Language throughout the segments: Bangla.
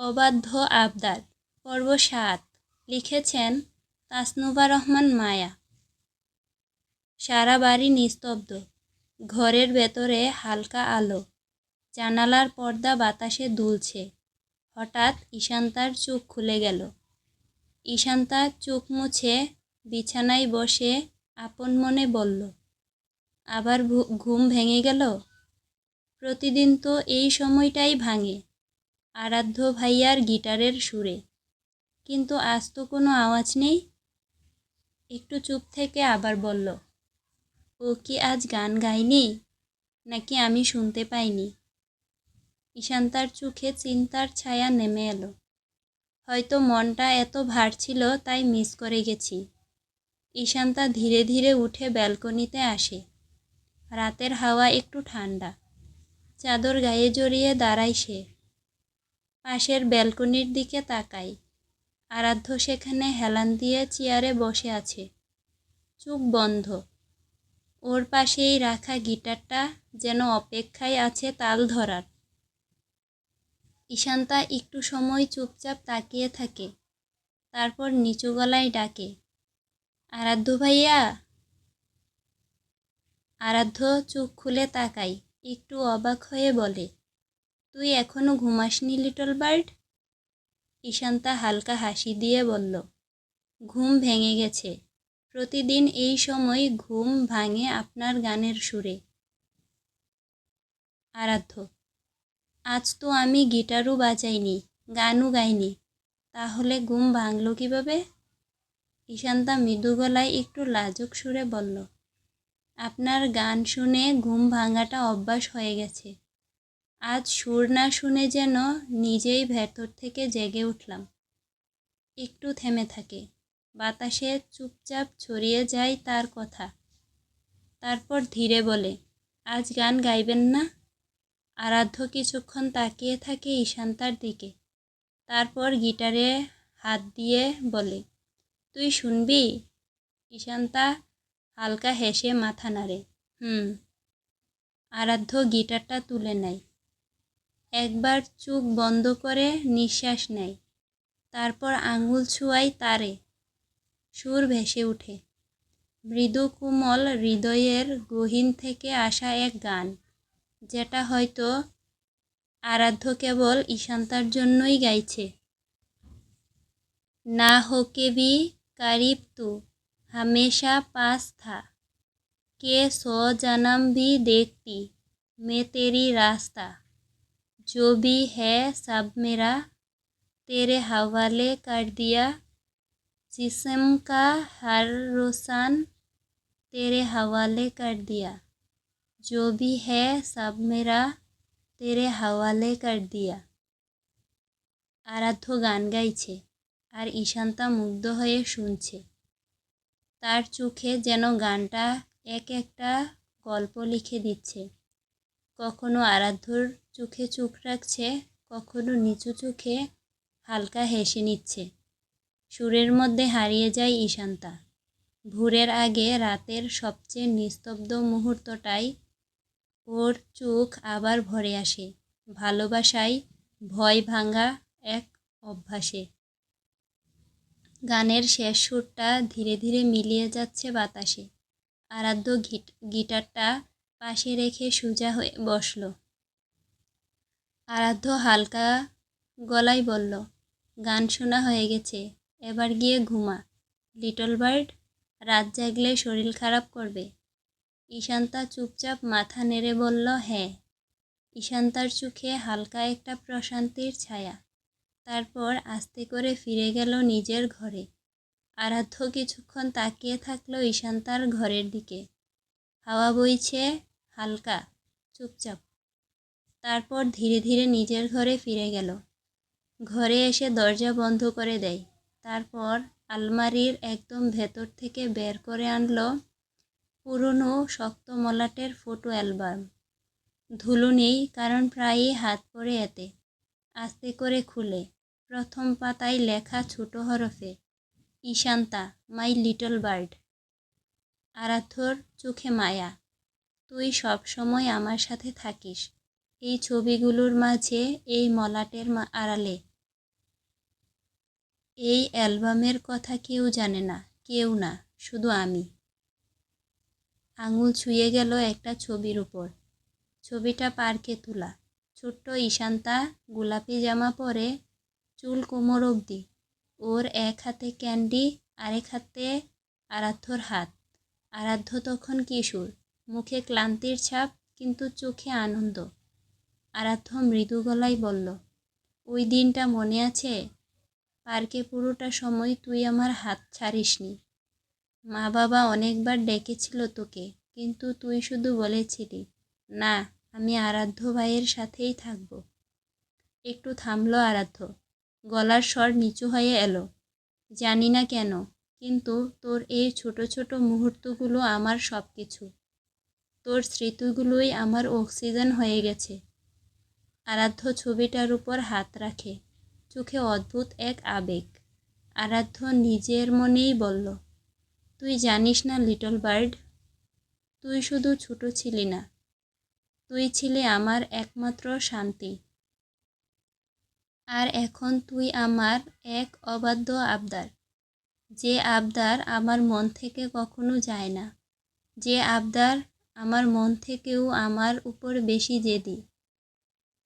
অবাধ্য আবদার। পর্ব সাত। লিখেছেন তাসনুবা রহমান মায়া। সারা বাড়ি নিস্তব্ধ। ঘরের ভেতরে হালকা আলো। জানালার পর্দা বাতাসে দুলছে। হঠাৎ ঈশান্তার চোখ খুলে গেল। ঈশান্তা চোখ মুছে বিছানায় বসে আপন মনে বলল, আবার ঘুম ভেঙে গেল? প্রতিদিন তো এই সময়টাই ভাঙে। আরাধ্য ভাইয়ার গিটারের সুরে। কিন্তু আজ তো কোনো আওয়াজ নেই। একটু চুপ থেকে আবার বলল, ও কি আজ গান গায়নি? নাকি আমি শুনতে পাইনি? ঈশান্তার চোখে চিন্তার ছায়া নেমে এলো। হয়তো মনটা এত ভার ছিল, তাই মিস করে গেছি। ঈশান্তা ধীরে ধীরে উঠে ব্যালকনিতে আসে। রাতের হাওয়া একটু ঠান্ডা। চাদর গায়ে জড়িয়ে দাঁড়ায় সে। পাশের ব্যালকনির দিকে তাকাই। আরাধ্য সেখানে হেলান দিয়ে চেয়ারে বসে আছে। চোখ বন্ধ। ওর পাশেই রাখা গিটারটা যেন অপেক্ষায় আছে তাল ধরার। ঈশান্তা একটু সময় চুপচাপ তাকিয়ে থাকে। তারপর নিচু গলায় ডাকে, আরাধ্য ভাইয়া? আরাধ্য চোখ খুলে তাকাই একটু অবাক হয়ে বলে তুই এখনও ঘুমাসনি, লিটল বার্ড? ঈশান্তা হালকা হাসি দিয়ে বলল। ঘুম ভেঙে গেছে। প্রতিদিন এই সময় ঘুম ভাঙে আপনার গানের সুরে। আরাধ্য। আজ তো আমি গিটারও বাজাইনি, গানও গাইনি। তাহলে ঘুম ভাঙল কীভাবে? ঈশান্তা মৃদু গলায় একটু লাজুক সুরে বলল, আপনার গান শুনে ঘুম ভাঙাটা অভ্যাস হয়ে গেছে। আজ সুর না শুনে যেন নিজেই ভেতর থেকে জেগে উঠলাম। একটু থেমে থাকে। বাতাসে চুপচাপ ছড়িয়ে যায় তার কথা। তারপর ধীরে বলে, আজ গান গাইবেন না? আরাধ্য কিছুক্ষণ তাকিয়ে থাকে ঈশান্তার দিকে। তারপর গিটারে হাত দিয়ে বলে, তুই শুনবি? ঈশান্তা হালকা হেসে মাথা নাড়ে, হুম। আরাধ্য গিটারটা তুলে নেয়। একবার চোখ বন্ধ করে নিঃশ্বাস নেয়, তারপর আঙুল ছুয়াই তারে। সুর ভেসে উঠে মৃদু কোমল হৃদয়ের গহীন থেকে আসা এক গান, যেটা হয়তো আরাধ্য কেবল ঈশান্তার জন্যই গাইছে। না হোকে বি কারিব তু, হামেশা পাস থা। কে সো জানাম দেখতি, মে তেরি রাস্তা। जो भी है सब मेरा तेरे हवाले कर दिया जिसम का हर रोशन तेरे हवाले कर दिया जो भी है सब मेरा তেরে হাওয়ালে কর দিয়া আরাধ্য গান গাইছে আর ঈশান্তা মুগ্ধ হয়ে শুনছে তার চোখে যেন গানটা এক একটা গল্প লিখে দিচ্ছে কখনো আরাধ্যর চোখে চোখ রাখছে, কখনো নিচু চোখে হালকা হেসে নিচ্ছে। সুরের মধ্যে হারিয়ে যায় ঈশান্তা। ভোরের আগে রাতের সবচেয়ে নিস্তব্ধ মুহূর্তটাই ওর চোখ আবার ভরে আসে, ভালোবাসায় ভয় ভাঙা এক অভ্যাসে। গানের শেষ সুরটা ধীরে ধীরে মিলিয়ে যাচ্ছে বাতাসে। আরাধ্য গিটারটা পাশে রেখে সোজা হয়ে বসল। আরাধ্য হালকা গলায় বলল, গান শোনা হয়ে গেছে, এবার গিয়ে ঘুমা। লিটল বার্ড, রাত জাগলে শরীর খারাপ করবে। ঈশান্তা চুপচাপ মাথা নেড়ে বলল হ্যাঁ। ঈশান্তার চোখে হালকা একটা প্রশান্তির ছায়া। তারপর আস্তে করে ফিরে গেল নিজের ঘরে। আরাধ্য কিছুক্ষণ তাকিয়ে থাকল ঈশান্তার ঘরের দিকে। হাওয়া বইছে হালকা, চুপচাপ। তারপর ধীরে ধীরে নিজের ঘরে ফিরে গেল। ঘরে এসে দরজা বন্ধ করে দেয়। তারপর আলমারির একদম ভেতর থেকে বের করে আনল পুরনো শক্ত মলাটের ফটো অ্যালবাম। ধুলো নেই, কারণ প্রায়ই হাত পড়ে এতে। আস্তে করে খুলে। প্রথম পাতায় লেখা ছোট হরফে, ঈশান্তা, মাই লিটল বার্ড। আরাধ্যর চোখে মায়া। তুই সব সময় আমার সাথে থাকিস। এই ছবিগুলোর মাঝে এই মলাটের আড়ালে। এই অ্যালবামের কথা কেউ জানে না, কেউ না, শুধু আমি। আঙুল ছুঁয়ে গেল একটা ছবির উপর। ছবিটা পার্কে তোলা। ছোট্ট ঈশান্তা গোলাপি জামা পরে চুল কোমর অবধি। ওর এক হাতে ক্যান্ডি, আরেক হাতে আরাধ্যর হাত। আরাধ্য তখন কিশোর, মুখে ক্লান্তির ছাপ, কিন্তু চোখে আনন্দ। আরাধ্য মৃদু গলায় বলল, ওই দিনটা মনে আছে? পার্কে পুরোটা সময় তুই আমার হাত ছাড়িসনি। মা বাবা অনেকবার ডেকেছিল তোকে, কিন্তু তুই শুধু বলেছিলি, না, আমি আরাধ্য ভাইয়ের সাথেই থাকব। একটু থামলো আরাধ্য। গলার স্বর নিচু হয়ে এলো। জানি না কেন, কিন্তু তোর এই ছোট ছোট মুহূর্তগুলো আমার সব কিছু তোর স্মৃতিগুলোই আমার অক্সিজেন হয়ে গেছে। আরাধ্য ছবিটার উপর হাত রাখে। চোখে অদ্ভুত এক আবেগ। আরাধ্য নিজের মনেই বলল, তুই জানিস না, লিটল বার্ড? তুই শুধু ছোট ছিলি না। তুই ছিলি আমার একমাত্র শান্তি। আর এখন তুই আমার এক অবাধ্য আবদার। যে আবদার আমার মন থেকে কখনো যায় না। যে আবদার আমার মন থেকেও আমার উপর বেশি জেদি।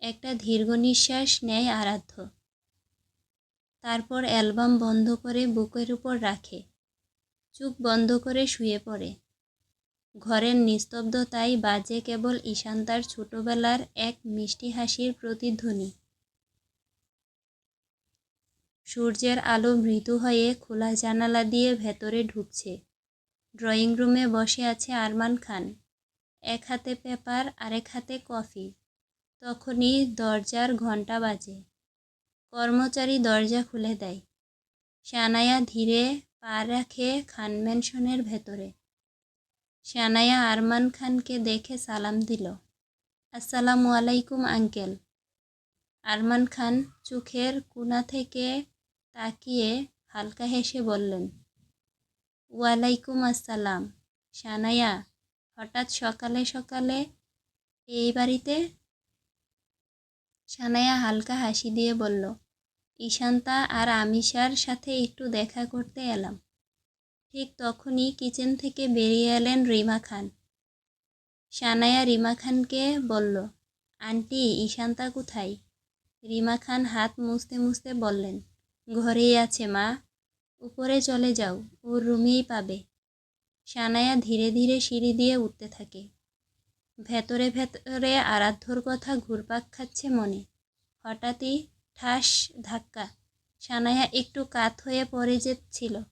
একটা দীর্ঘ নিঃশ্বাস নেয় আরাধ্য। তারপর অ্যালবাম বন্ধ করে বুকের উপর রাখে। চোখ বন্ধ করে শুয়ে পড়ে। ঘরের নিস্তব্ধতায় বাজে কেবল ঈশান্তার ছোটবেলার এক মিষ্টি হাসির প্রতিধ্বনি। সূর্যের আলো মৃদু হয়ে খোলা জানালা দিয়ে ভেতরে ঢুকছে। ড্রয়িং রুমে বসে আছে আরমান খান। এক হাতে পেপার, আরেক হাতে কফি। তখনই দরজার ঘণ্টা বাজে। কর্মচারী দরজা খুলে দেয়। সানায়া ধীরে পা রাখে খান ম্যানশনের ভেতরে। শানায়া আরমান খানকে দেখে সালাম দিল। আসসালামু আলাইকুম, আঙ্কেল। আরমান খান চোখের কোনা থেকে তাকিয়ে হালকা হেসে বললেন, ওয়ালাইকুম আসসালাম। শানায়া, হঠাৎ সকালে সকালে এই বাড়িতে সানায়া হালকা হাসি দিয়ে বলল, ঈশান্তা আর আমিষার সাথে একটু দেখা করতে এলাম। ঠিক তখনই কিচেন থেকে বেরিয়ে এলেন রিমা খান। সানায়া রিমা খানকে বলল, আন্টি, ঈশান্তা কোথায়? রিমা খান হাত মুছতে মুছতে বললেন, ঘরেই আছে, মা। উপরে চলে যাও, ওর রুমেই পাবে। সানায়া ধীরে ধীরে সিঁড়ি দিয়ে উঠতে থাকে। ভেতরে ভেতরে আরাধ্যর কথা ঘুরপাক খাচ্ছে মনে। হঠাৎই ঠাস ধাক্কা। সানায়া একটু কাত হয়ে পড়ে যেছিল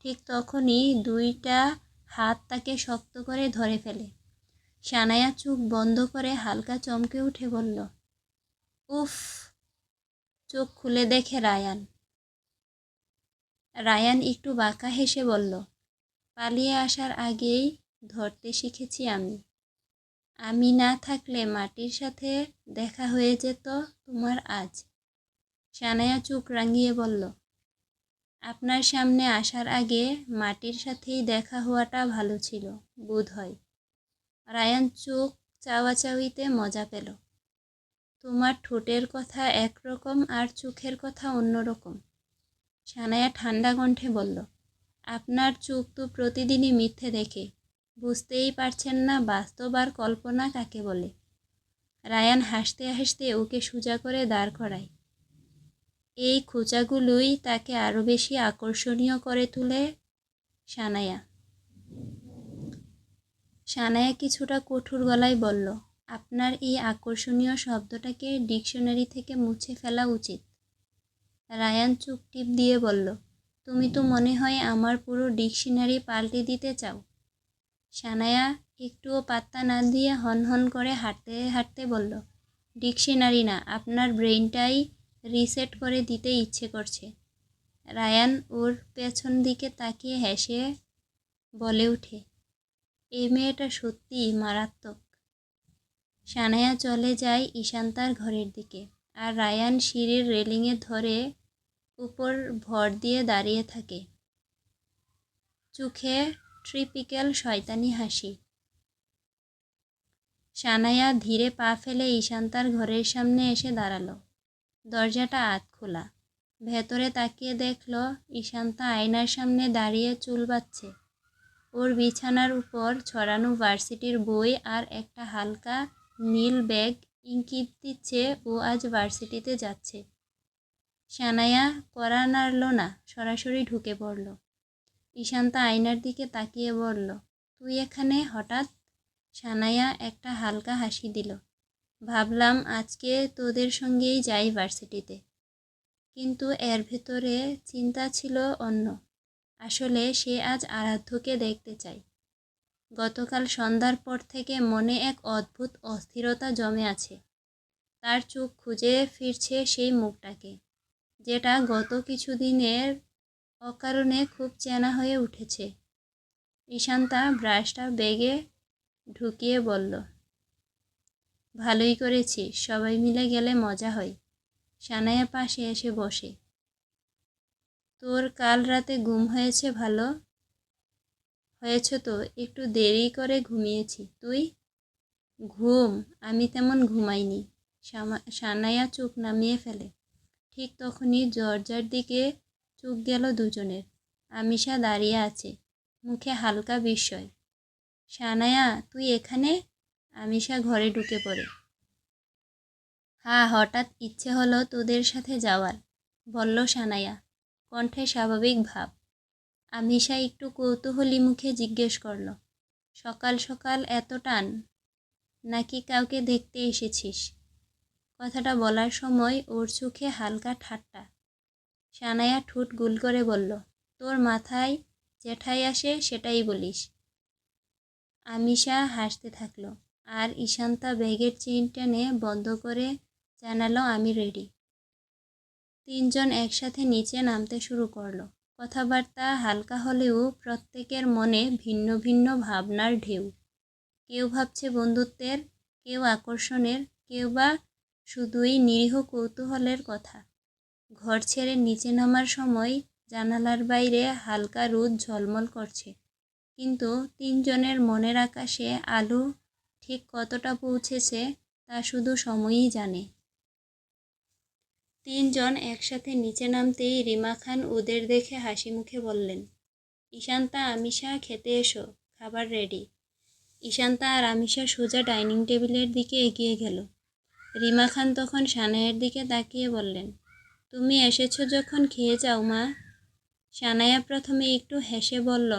ঠিক তখনই দুইটা হাত তাকে শক্ত করে ধরে ফেলে। সানায়া চোখ বন্ধ করে হালকা চমকে উঠে বলল, উফ, চোখ খুলে দেখে রায়ান। রায়ান একটু বাঁকা হেসে বলল, পালিয়ে আসার আগেই ধরতে শিখেছি আমি। আমি না থাকলে মাটির সাথে দেখা হয়ে যেত তোমার আজ। সানায়া চোখ রাঙিয়ে বলল, আপনার সামনে আসার আগে মাটির সাথেই দেখা হওয়াটা ভালো ছিল, বোধ হয়। রায়ান চোখ চাওয়াচাওয়িতে মজা পেল। তোমার ঠোঁটের কথা একরকম আর চোখের কথা অন্যরকম। সানায়া ঠান্ডা কণ্ঠে বলল, আপনার চোখ তো প্রতিদিনই মিথ্যে দেখে বুঝতেই পারছেন না বাস্তব আর কল্পনা কাকে বলে। রায়ান হাসতে হাসতে ওকে সোজা করে দাঁড় করায়। এই খোঁচাগুলোই তাকে আরও বেশি আকর্ষণীয় করে তুলে সানায়া। সানায়া কিছুটা কঠোর গলায় বলল, আপনার এই আকর্ষণীয় শব্দটাকে ডিকশনারি থেকে মুছে ফেলা উচিত। রায়ান চুপ টিপ দিয়ে বলল, তুমি তো মনে হয় আমার পুরো ডিকশনারি পাল্টে দিতে চাও। সানায়া একটুও পাত্তা না দিয়ে হন হন করে হাঁটতে হাঁটতে বলল, ডিকশনারি না, আপনার ব্রেইনটাই রিসেট করে দিতে ইচ্ছে করছে। রায়ান ওর পেছন দিকে তাকিয়ে হেসে বলে উঠে এই মেয়েটা সত্যিই মারাত্মক। সানায়া চলে যায় ঈশান্তার ঘরের দিকে আর রায়ান সিঁড়ির রেলিংয়ে ধরে উপর ভর দিয়ে দাঁড়িয়ে থাকে। চোখে ট্রিপিক্যাল শয়তানি হাসি। সানায়া ধীরে পা ফেলে ঈশান্তার ঘরের সামনে এসে দাঁড়াল। দরজাটা আত খোলা। ভেতরে তাকিয়ে দেখল ঈশান্তা আয়নার সামনে দাঁড়িয়ে চুল বাচ্ছে ওর বিছানার উপর ছড়ানো ভার্সিটির বই আর একটা হালকা নীল ব্যাগ ইঙ্কিত দিচ্ছে, ও আজ ভার্সিটিতে যাচ্ছে। সানায়া কড়া নাড়ল না, সরাসরি ঢুকে পড়ল। ঈশান্তা আয়নার দিকে তাকিয়ে বলল, তুই এখানে? হঠাৎ সানায়া একটা হালকা হাসি দিল, ভাবলাম আজকে তোদের সঙ্গেই যাই ভার্সিটিতে। কিন্তু এর ভেতরে চিন্তা ছিল অন্য, আসলে সে আজ আরাধ্যকে দেখতে চায়। গতকাল সন্ধ্যার পর থেকে মনে এক অদ্ভুত অস্থিরতা জমে আছে, তার চোখ খুঁজে ফিরছে সেই মুখটাকে, যেটা গত কিছুদিনের অকারণে খুব চেনা হয়ে উঠেছে। ঈশান্তা ব্রাশটা বেগে ঢুকিয়ে বলল, ভালোই করেছি, সবাই মিলে গেলে মজা হয়। সানায়া পাশে এসে বসে, তোর কাল রাতে ঘুম হয়েছে ভালো? হয়েছে তো, একটু দেরি করে ঘুমিয়েছি। তুই? ঘুম? আমি তেমন ঘুমাইনি। সানায়া চোখ নামিয়ে ফেলে। ঠিক তখনই দরজার দিকে চোখ গেল দুজনের। আমিষা দাঁড়িয়ে আছে, মুখে হালকা বিস্ময়। সানায়া, তুই এখানে? আমিষা ঘরে ঢুকে পড়ে। হ্যাঁ হঠাৎ ইচ্ছে হলো তোদের সাথে যাওয়ার, বলল সানায়া, কণ্ঠে স্বাভাবিক ভাব। আমিষা একটু কৌতূহলী মুখে জিজ্ঞেস করল, সকাল সকাল এত টান, নাকি কাউকে দেখতে এসেছিস? কথাটা বলার সময় ওর চোখে হালকা ঠাট্টা। সানায়া ঠোঁট গুল করে বলল, তোর মাথায় যেটাই আসে সেটাই বলিস। আমিষা হাসতে থাকল, আর ঈশান্তা ব্যাগের চেইন টেনে বন্ধ করে জানালো, আমি রেডি। তিনজন একসাথে নিচে নামতে শুরু করল। কথাবার্তা হালকা হলেও প্রত্যেকের মনে ভিন্ন ভিন্ন ভাবনার ঢেউ। কেউ ভাবছে বন্ধুত্বের, কেউ আকর্ষণের, কেউ বা শুধুই নিরীহ কৌতূহলের কথা। ঘর ছেড়ে নিচে নামার সময় জানালার বাইরে হালকা রোদ ঝলমল করছে। কিন্তু তিনজনের মনের আকাশে আলু ঠিক কতটা পৌঁছেছে তা শুধু সময়ই জানে। তিনজন একসাথে নিচে নামতেই রিমা খান ওদের দেখে হাসি মুখে বললেন, ঈশান্তা, আমিষা, খেতে এসো, খাবার রেডি। ঈশান্তা আর আমিষা সোজা ডাইনিং টেবিলের দিকে এগিয়ে গেল। রিমা খান তখন সানায়ের দিকে তাকিয়ে বললেন তুমি এসেছ যখন খেয়ে যাও, মা। সানায়া প্রথমে একটু হেসে বলল,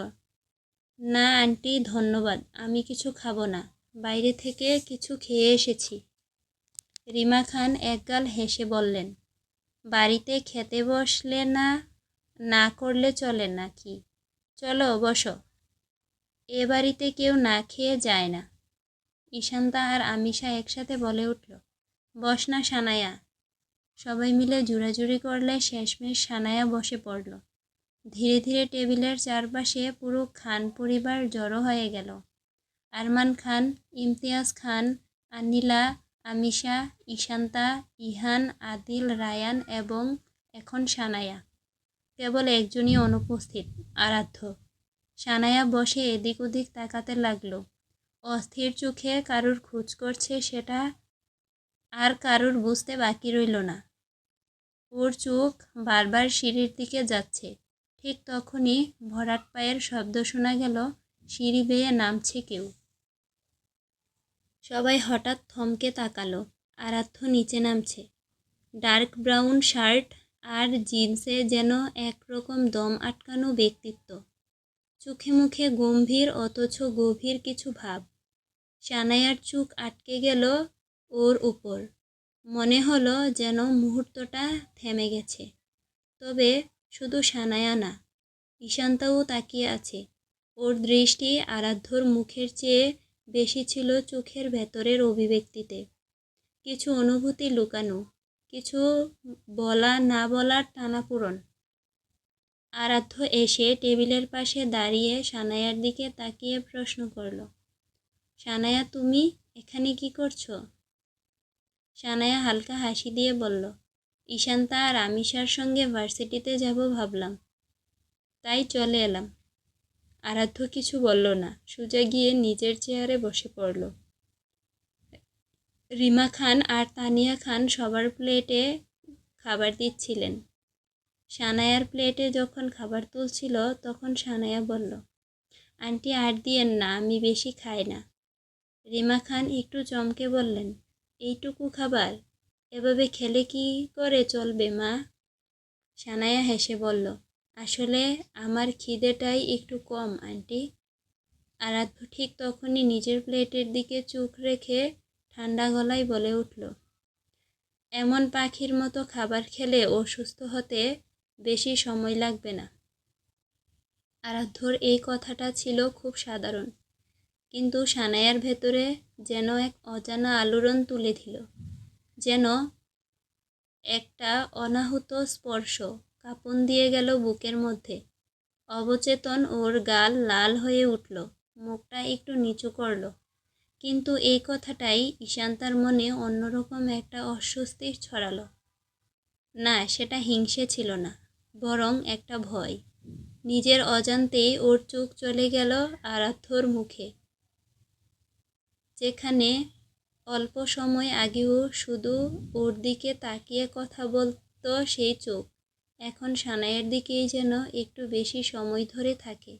না, আন্টি, ধন্যবাদ, আমি কিছু খাব না। বাইরে থেকে কিছু খেয়ে এসেছি। রিমা খান একগাল হেসে বললেন, বাড়িতে খেতে বসলে না না করলে চলে না কি? চলো, বসো। এ বাড়িতে কেউ না খেয়ে যায় না। ঈশান্তা আর আমিষা একসাথে বলে উঠল, বস না সানায়া সবাই মিলে জোরাজুরি করলে শেষমেশ সানায়া বসে পড়ল। ধীরে ধীরে টেবিলের চারপাশে পুরো খান পরিবার জড়ো হয়ে গেল। আরমান খান, ইমতিয়াজ খান, আনিলা আমিষা ঈশান্তা, ইহান, আদিল, রায়ান এবং এখন সানায়া। কেবল একজনই অনুপস্থিত, আরাধ্য। সানায়া বসে এদিক ওদিক তাকাতে লাগল। অস্থির চোখে কারুর খোঁজ করছে সেটা আর কারুর বুঝতে বাকি রইল না। ওর চোখ বারবার সিঁড়ির দিকে যাচ্ছে। ঠিক তখনই ভরাট পায়ের শব্দ শোনা গেল সিঁড়ি বেয়ে নামছে কেউ। সবাই হঠাৎ থমকে তাকালো, আরাধ্য নিচে নামছে। ডার্ক ব্রাউন শার্ট আর জিন্সে যেন একরকম দম আটকানো ব্যক্তিত্ব। চোখে মুখে গম্ভীর অথচ গভীর কিছু ভাব। সানায়ার চোখ আটকে গেল ওর উপর। মনে হলো যেন মুহূর্তটা থেমে গেছে। তবে শুধু সানায়া না, ঈশান্তাও তাকিয়ে আছে। ওর দৃষ্টি আরাধ্যর মুখের চেয়ে বেশি ছিল চোখের ভেতরের অভিব্যক্তিতে। কিছু অনুভূতি লুকানো, কিছু বলা না বলার টানাপূরণ আরাধ্য এসে টেবিলের পাশে দাঁড়িয়ে সানায়ার দিকে তাকিয়ে প্রশ্ন করল, সানায়া, তুমি এখানে কি করছ? সানায়া হালকা হাসি দিয়ে বলল ঈশান্তা আর আমিষার সঙ্গে ভার্সিটিতে যাব ভাবলাম। তাই চলে এলাম। আরাধ্য কিছু বলল না, সোজা গিয়ে নিজের চেয়ারে বসে পড়ল। রিমা খান আর তানিয়া খান সবার প্লেটে খাবার দিচ্ছিলেন। সানায়ার প্লেটে যখন খাবার তুলছিল, তখন সানায়া বলল, আন্টি আর দিয়েন না, আমি বেশি খাই না। রিমা খান একটু চমকে বললেন এইটুকু খাবার? এভাবে খেলে কি করে চলবে, মা? সানায়া হেসে বলল, আসলে আমার খিদেটাই একটু কম, আন্টি। আরাধ্য ঠিক তখনই নিজের প্লেটের দিকে চোখ রেখে ঠান্ডা গলায় বলে উঠল, এমন পাখির মতো খাবার খেলে অসুস্থ হতে বেশি সময় লাগবে না। আরাধ্যর এই কথাটা ছিল খুব সাধারণ। কিন্তু সানায়ার ভেতরে যেন এক অজানা আলোড়ন তুলে দিল, যেন একটা অনাহুত স্পর্শ কাঁপন দিয়ে গেল বুকের মধ্যে। অবচেতন ওর গাল লাল হয়ে উঠল, মুখটা একটু নিচু করল। কিন্তু এই কথাটাই ঈশান্তার মনে অন্যরকম একটা অস্বস্তি ছড়ালো। না, সেটা হিংসে ছিল না, বরং একটা ভয়। নিজের অজান্তেই ওর চোখ চলে গেল আরাধ্যর মুখে। যেখানে অল্প সময় আগেও শুধু ওর দিকে তাকিয়ে কথা বলতো সেই চোখ, এখন সানাইয়ের দিকেই যেন একটু বেশি সময় ধরে থাকে।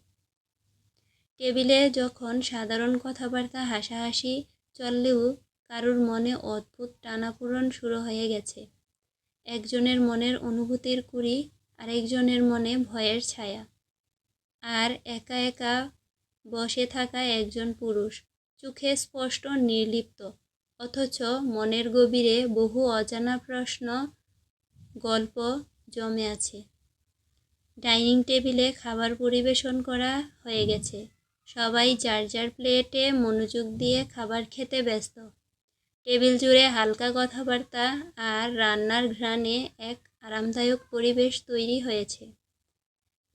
টেবিলে যখন সাধারণ কথাবার্তা হাসাহাসি চললেও কারুর মনে অদ্ভুত টানাপূরণ শুরু হয়ে গেছে। একজনের মনের অনুভূতির কুড়ি, আরেকজনের মনে ভয়ের ছায়া। আর একা একা বসে থাকা একজন পুরুষ চোখে স্পষ্ট নির্লিপ্ত। অথচ মনের গভীরে বহু অজানা প্রশ্ন, গল্প জমে আছে। ডাইনিং টেবিলে খাবার পরিবেশন করা হয়ে গেছে। সবাই যার যার প্লেটে মনোযোগ দিয়ে খাবার খেতে ব্যস্ত। টেবিল জুড়ে হালকা কথাবার্তা আর রান্নার ঘ্রাণে এক আরামদায়ক পরিবেশ তৈরি হয়েছে।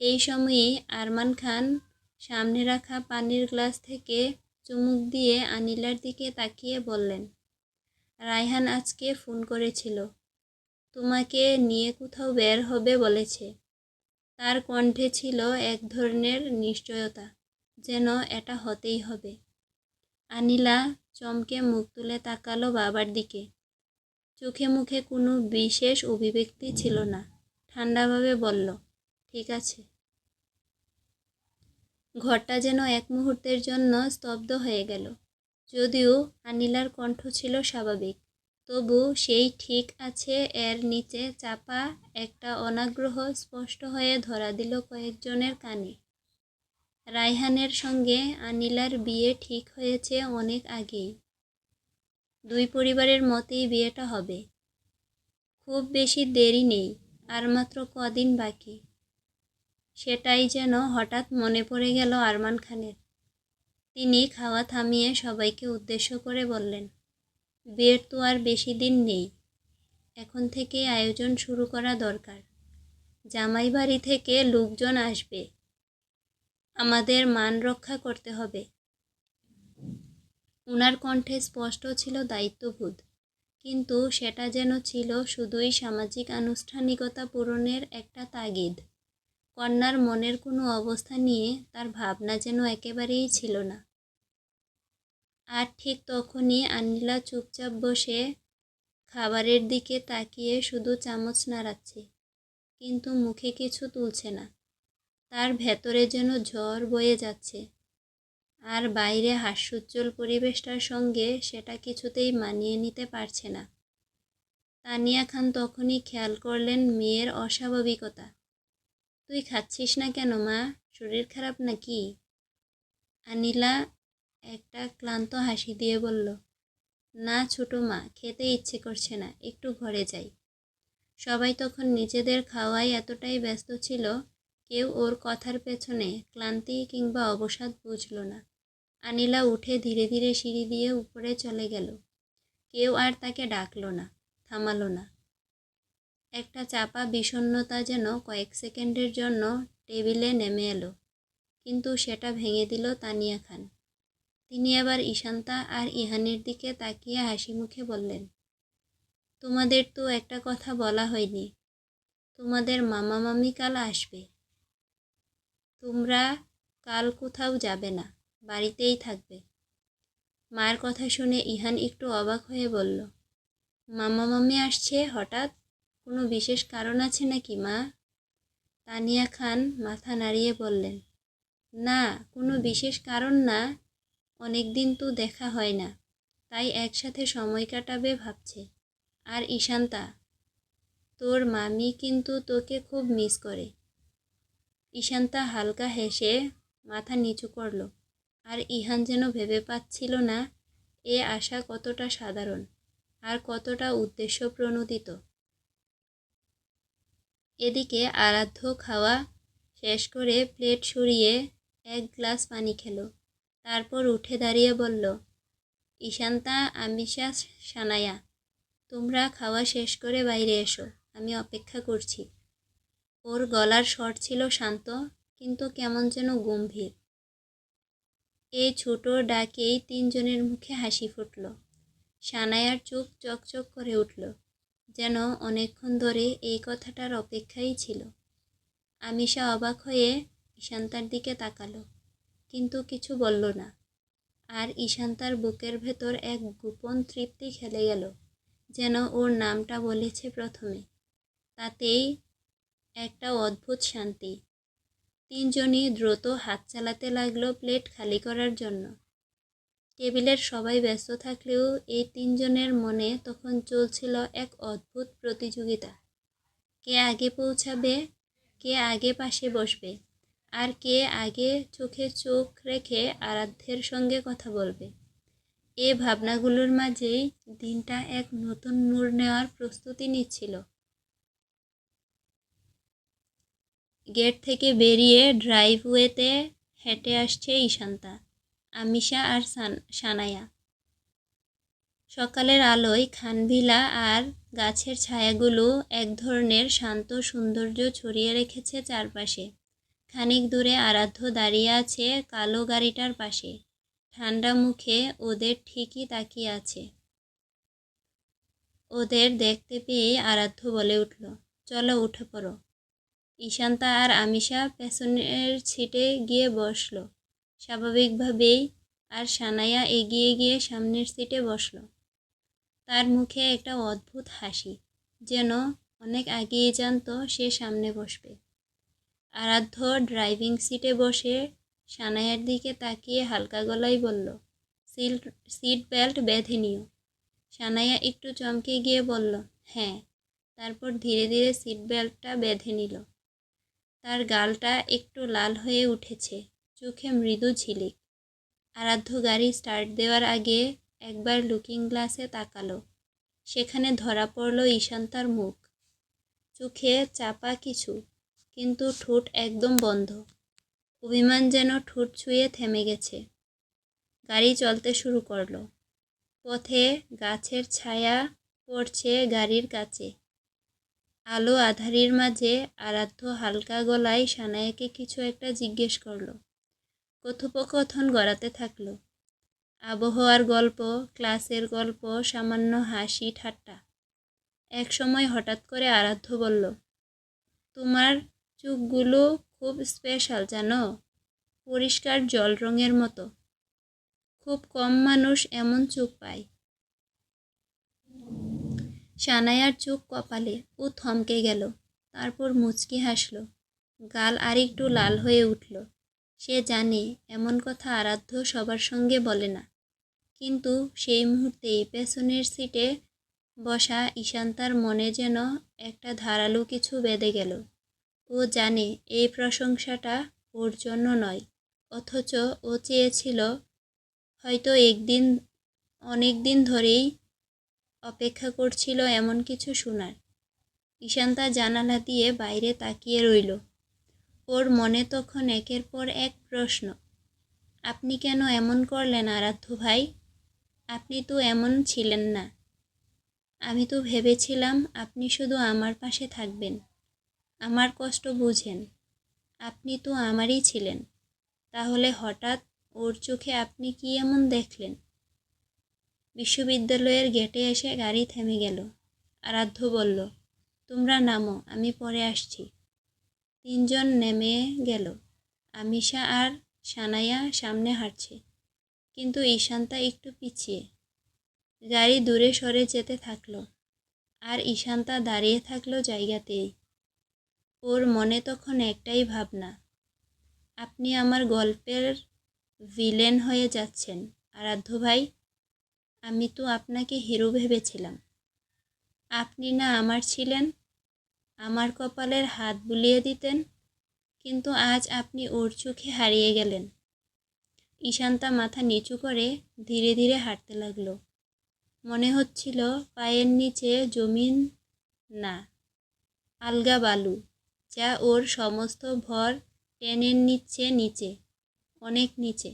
এই সময়ই আরমান খান সামনে রাখা পানির গ্লাস থেকে চুমুক দিয়ে আনিলার দিকে তাকিয়ে বললেন, রায়হান আজকে ফোন করেছিল। তোমাকে নিয়ে কোথাও বের হবে বলেছে। তার কণ্ঠে ছিল এক ধরনের নিশ্চয়তা, যেন এটা হতেই হবে। আনিলা চমকে মুখ তুলে তাকালো বাবার দিকে। চোখে মুখে কোনো বিশেষ অভিব্যক্তি ছিল না। ঠান্ডাভাবে বলল, ঠিক আছে। ঘরটা যেন এক মুহূর্তের জন্য স্তব্ধ হয়ে গেল। যদিও আনিলার কণ্ঠ ছিল স্বাভাবিক, তবু সেই ঠিক আছে এর নিচে চাপা একটা অনাগ্রহ স্পষ্ট হয়ে ধরা দিল কয়েকজনের কানে। রায়হানের সঙ্গে আনিলার বিয়ে ঠিক হয়েছে অনেক আগেই। দুই পরিবারের মতেই বিয়েটা হবে। খুব বেশি দেরি নেই, আর মাত্র কদিন বাকি। সেটাই যেন হঠাৎ মনে পড়ে গেল আরমান খানের। তিনি খাওয়া থামিয়ে সবাইকে উদ্দেশ্য করে বললেন বিয়ের তো আর বেশি দিন নেই। এখন থেকে আয়োজন শুরু করা দরকার। জামাই বাড়ি থেকে লোকজন আসবে। আমাদের মান রক্ষা করতে হবে উনার কণ্ঠে স্পষ্ট ছিল দায়িত্ববোধ, কিন্তু সেটা যেন ছিল শুধুই সামাজিক আনুষ্ঠানিকতা পূরণের একটা তাগিদ। কন্যার মনের কোনো অবস্থা নিয়ে তার ভাবনা যেন একেবারেই ছিল না। আর ঠিক তখনই আনিলা চুপচাপ বসে খাবারের দিকে তাকিয়ে শুধু চামচ নাড়াচ্ছে, কিন্তু মুখে কিছু তুলছে না। তার ভেতরে যেন ঝড় বয়ে যাচ্ছে, আর বাইরে হাস্যোজ্জ্বল পরিবেশটার সঙ্গে সেটা কিছুতেই মানিয়ে নিতে পারছে না। তানিয়া খান তখনই খেয়াল করলেন মেয়ের অস্বাভাবিকতা। তুই খাচ্ছিস না কেন, মা? শরীর খারাপ নাকি? আনিলা একটা ক্লান্ত হাসি দিয়ে বলল, না ছোটো মা, খেতে ইচ্ছে করছে না, একটু ঘরে যাই। সবাই তখন নিজেদের খাওয়ায় এতটাই ব্যস্ত ছিল, কেউ ওর কথার পেছনে ক্লান্তি কিংবা অবসাদ বুঝল না। আনিলা উঠে ধীরে ধীরে সিঁড়ি দিয়ে উপরে চলে গেল। কেউ আর তাকে ডাকলো না, থামালো না। একটা চাপা বিষণ্নতা যেন কয়েক সেকেন্ডের জন্য টেবিলে নেমে এলো, কিন্তু সেটা ভেঙে দিল তানিয়া খান। তিনি আবার ঈশান্তা আর ইহানের দিকে তাকিয়ে হাসি মুখে বললেন, তোমাদের তো একটা কথা বলা হয়নি, তোমাদের মামা মামি কাল আসবে। তোমরা কাল কোথাও যাবে না, বাড়িতেই থাকবে। মার কথা শুনে ইহান একটু অবাক হয়ে বলল, মামা মামি আসছে হঠাৎ? কোনো বিশেষ কারণ আছে নাকি, মা? তানিয়া খান মাথা নাড়িয়ে বললেন, না, কোনো বিশেষ কারণ না। অনেক দিন তো দেখা হয় না। তাই একসাথে সময় কাটাবে ভাবছে। আর ঈশান্তা, তোর মামি কিন্তু তোকে খুব মিস করে ঈশান্তা হালকা হেসে মাথা নিচু করল। আর ইহান যেন ভেবে পাচ্ছিল না, এ আশা কতটা সাধারণ, আর কতটা উদ্দেশ্য প্রণোদিত এদিকে আরাধ্য খাওয়া শেষ করে প্লেট সরিয়ে এক গ্লাস পানি খেলো। তারপর উঠে দাঁড়িয়ে বলল, ঈশান্তা, আমিষা, সানায়া, তোমরা খাওয়া শেষ করে বাইরে এসো, আমি অপেক্ষা করছি। ওর গলার স্বর ছিল শান্ত, কিন্তু কেমন যেন গম্ভীর। এই ছোট ডাকেই তিনজনের মুখে হাসি ফুটল। সানায়ার চোখ চকচক করে উঠল। যেন অনেকক্ষণ ধরে এই কথাটার অপেক্ষাই ছিল। আমিষা অবাক হয়ে ঈশান্তার দিকে তাকালো, কিন্তু কিছু বলল না। আর ঈশান্তার বুকের ভেতর এক গোপন তৃপ্তি খেলে গেল, যেন ওর নামটা বলেছে প্রথমে। তাতেই একটা অদ্ভুত শান্তি। তিনজনই দ্রুত হাত চালাতে লাগল প্লেট খালি করার জন্য। টেবিলের সবাই ব্যস্ত থাকলেও এই তিনজনের মনে তখন চলছিল এক অদ্ভুত প্রতিযোগিতা। কে আগে পৌঁছাবে, কে আগে পাশে বসবে, আর কে আগে চোখে চোখ রেখে আরাধ্যের সঙ্গে কথা বলবে। এ ভাবনাগুলোর মাঝেই দিনটা এক নতুন মোড় নেওয়ার প্রস্তুতি নিচ্ছিল। গেট থেকে বেরিয়ে ড্রাইভওয়েতে হেঁটে আসছে ঈশান্তা। আমিষা আর সানায়া। সকালের আলোয় খানভিলা আর গাছের ছায়াগুলো এক ধরনের শান্ত সৌন্দর্য ছড়িয়ে রেখেছে চারপাশে। খানিক দূরে আরাধ্য দাঁড়িয়ে আছে কালো গাড়িটার পাশে। ঠান্ডা মুখে ওদের ঠিকই তাকিয়ে আছে। ওদের দেখতে পেয়ে আরাধ্য বলে উঠল, চলো উঠে পড়ো। ঈশান্তা আর আমিষা পেছনের ছিটে গিয়ে বসল। স্বাভাবিকভাবেই আর সানায়া এগিয়ে গিয়ে সামনের সিটে বসল। তার মুখে একটা অদ্ভুত হাসি, যেন অনেক আগেই জানতো সে সামনে বসবে। আরাধ্য ড্রাইভিং সিটে বসে সানায়ার দিকে তাকিয়ে হালকা গলায় বলল, সিল, সিট বেল্ট বেঁধে নিও। সানায়া একটু চমকে গিয়ে বলল হ্যাঁ। তারপর ধীরে ধীরে সিট বেল্টটা বেঁধে নিল। তার গালটা একটু লাল হয়ে উঠেছে। চোখে মৃদু ঝিলিক। আরাধ্য গাড়ি স্টার্ট দেওয়ার আগে একবার লুকিং গ্লাসে তাকালো। সেখানে ধরা পড়ল ঈশান্তার মুখ। চোখে চাপা কিছু, কিন্তু ঠোঁট একদম বন্ধ। অভিমান যেন ঠোঁট ছুঁয়ে থেমে গেছে। গাড়ি চলতে শুরু করল। পথে গাছের ছায়া পড়ছে গাড়ির কাছে। আলো আধারির মাঝে আরাধ্য হালকা গলায় সানায়াকে কিছু একটা জিজ্ঞেস করল। কথোপকথন গড়াতে থাকল। আবহাওয়ার গল্প, ক্লাসের গল্প, সামান্য হাসি, ঠাট্টা। এক সময় হঠাৎ করে আরাধ্য বলল, তোমার চোখগুলো খুব স্পেশাল জানো? পরিষ্কার জল রঙের মতো। খুব কম মানুষ এমন চোখ পায়। সানায়ার চোখ কপালে ও থমকে গেল। তারপর মুচকি হাসল। গাল আরেকটু লাল হয়ে উঠল। সে জানে, এমন কথা আরাধ্য সবার সঙ্গে বলে না। কিন্তু সেই মুহূর্তেই পেছনের সিটে বসা ঈশান্তার মনে যেন একটা ধারালো কিছু বেঁধে গেল। ও জানে এই প্রশংসাটা ওর জন্য নয়, অথচ ও চেয়েছিল হয়তো একদিন অনেক দিন ধরেই অপেক্ষা করছিল এমন কিছু শোনার। ঈশান্তা জানালা দিয়ে বাইরে তাকিয়ে রইল। ওর মনে তখন একের পর এক প্রশ্ন, আপনি কেন এমন করলেন আরাধ্য ভাই? আপনি তো এমন ছিলেন না। আমি তো ভেবেছিলাম আপনি শুধু আমার পাশে থাকবেন। আমার কষ্ট বুঝেন। আপনি তো আমারই ছিলেন। তাহলে হঠাৎ ওর চোখে আপনি কি এমন দেখলেন? বিশ্ববিদ্যালয়ের গেটে এসে গাড়ি থেমে গেল। আরাধ্য বলল, তোমরা নামো, আমি পরে আসছি। তিনজন নেমে গেল। আমিষা আর সানায়া সামনে হাঁটছে। কিন্তু ঈশান্তা একটু পিছিয়ে। গাড়ি দূরে সরে যেতে থাকল। আর ঈশান্তা দাঁড়িয়ে থাকল জায়গাতেই। ওর মনে তখন একটাই ভাবনা, আপনি আমার গল্পের ভিলেন হয়ে যাচ্ছেন, আরাধ্য ভাই। আমি তো আপনাকে হিরো ভেবেছিলাম। আপনি না আমার ছিলেন আমার কপালের হাত বুলিয়ে দিতেন, কিন্তু আজ আপনি ওর চোখে হারিয়ে গেলেন। ঈশান্তা মাথা নিচু করে ধীরে ধীরে হাঁটতে লাগল। মনে হচ্ছিল পায়ের নিচে জমিন না, আলগা বালু, যা ওর সমস্ত ভর টেনে নিচ্ছে নিচে, অনেক নিচে।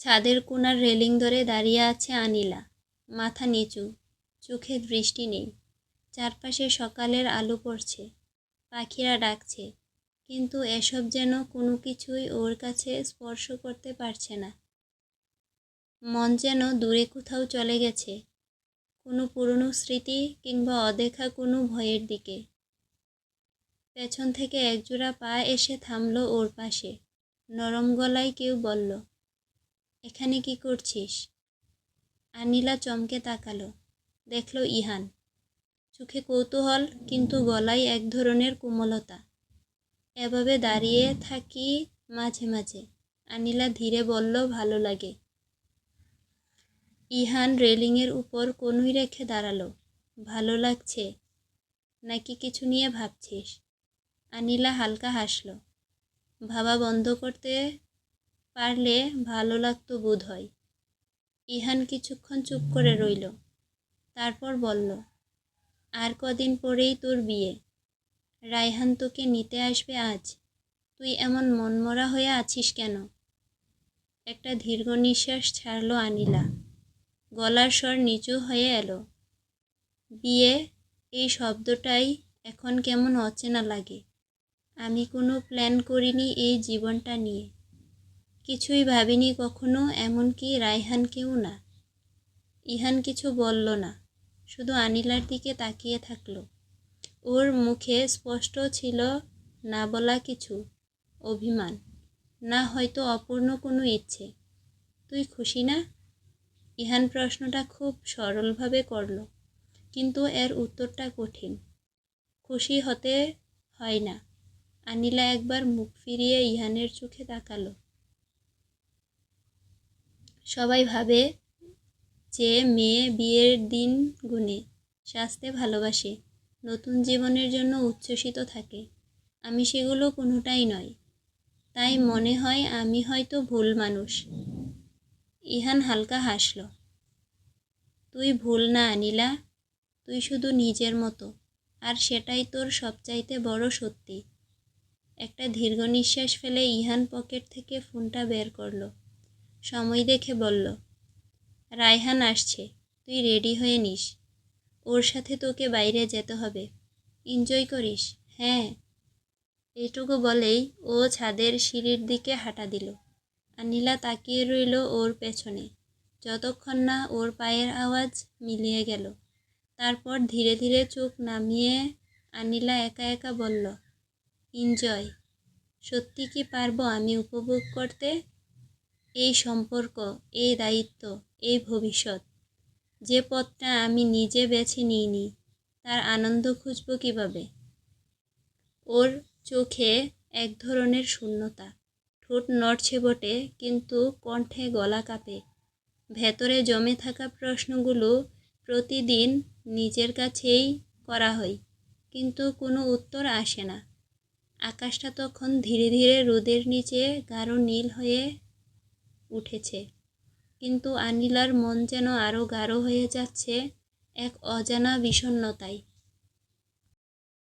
ছাদের কোণার রেলিং ধরে দাঁড়িয়ে আছে আনিলা, মাথা নিচু। চোখে দৃষ্টি নেই। চারপাশে সকালের আলো পড়ছে, পাখিরা ডাকছে, কিন্তু এসব যেন কোনো কিছুই ওর কাছে স্পর্শ করতে পারছে না। মন যেন দূরে কোথাও চলে গেছে, কোনো পুরনো স্মৃতি কিংবা অদেখা কোনো ভয়ের দিকে। পেছন থেকে একজোড়া পা এসে থামলো ওর পাশে, নরম গলায় কেউ বলল, এখানে কি করছিস? আনিলা চমকে তাকালো দেখল ইহান। চোখে কৌতূহল, কিন্তু গলায় এক ধরনের কোমলতা। এভাবে দাঁড়িয়ে থাকি মাঝে মাঝে, আনিলা ধীরে বলল, ভালো লাগে। ইহান রেলিংয়ের উপর কনুই রেখে দাঁড়াল। ভালো লাগছে? নাকি কিছু নিয়ে ভাবছিস? আনিলা হালকা হাসল। ভাবা বন্ধ করতে পারলে ভালো লাগতো বোধ হয় ইহান কিছুক্ষণ চুপ করে রইল। তারপর বলল, আর কদিন পরেই তোর বিয়ে। রায়হান তোকে নিতে আসবে আজ। তুই এমন মনমরা হয়ে আছিস কেন? একটা দীর্ঘ নিঃশ্বাস ছাড়লো আনিলা। গলার স্বর নিচু হয়ে এলো। বিয়ে, এই শব্দটাই এখন কেমন অচেনা লাগে। আমি কোনো প্ল্যান করিনি এই জীবনটা নিয়ে। কিছুই ভাবিনি কখনো, এমনকি রায়হানকেও না। ইহান কিছু বলল না। শুধু আনিলার দিকে তাকিয়ে থাকল। ওর মুখে স্পষ্ট ছিল না বলা কিছু, অভিমান, না হয়তো অপূর্ণ কোনো ইচ্ছে। তুই খুশি না? ইহান প্রশ্নটা খুব সরলভাবে করল, কিন্তু এর উত্তরটা কঠিন। খুশি হতে হয় না। আনিলা একবার মুখ ফিরিয়ে ইহানের চোখে তাকালো। সবাই ভাবে যে মেয়ে বিয়ের দিন গুনে, সাজতে ভালোবাসে, নতুন জীবনের জন্য উচ্ছ্বসিত থাকে। আমি সেগুলো কোনোটাই নয় তাই মনে হয় আমি হয়তো ভুল মানুষ। ইহান হালকা হাসল। তুই ভুল না আনিলা তুই শুধু নিজের মতো। আর সেটাই তোর সবচাইতে বড় সত্যি। একটা দীর্ঘ নিঃশ্বাস ফেলে ইহান পকেট থেকে ফোনটা বের করল। সময় দেখে বলল রায়হান আসছে, তুই রেডি হয়ে নিস। ওর সাথে তোকে বাইরে যেতে হবে। এনজয় করিস হ্যাঁ। এটুকু বলেই ও ছাদের সিঁড়ির দিকে হাঁটা দিল। আনিলা তাকিয়ে রইল ওর পেছনে। যতক্ষণ না ওর পায়ের আওয়াজ মিলিয়ে গেল। তারপর ধীরে ধীরে চোখ নামিয়ে আনিলা একা একা বলল, এনজয়, সত্যি কি পারব আমি উপভোগ করতে? এই সম্পর্ক, এই দায়িত্ব এই ভবিষ্যৎ। যে পথটা আমি নিজে বেছে নিইনি, তার আনন্দ খুঁজব কীভাবে? ওর চোখে এক ধরনের শূন্যতা। ঠোঁট নড়ছে বটে, কিন্তু কণ্ঠে গলা কাঁপে। ভেতরে জমে থাকা প্রশ্নগুলো প্রতিদিন নিজের কাছেই করা হয়, কিন্তু কোনো উত্তর আসে না। আকাশটা তখন ধীরে ধীরে রোদের নিচে গাঢ় নীল হয়ে উঠেছে। কিন্তু আনিলার মন যেন আরও গাঢ় হয়ে যাচ্ছে এক অজানা বিষণ্ণতায়।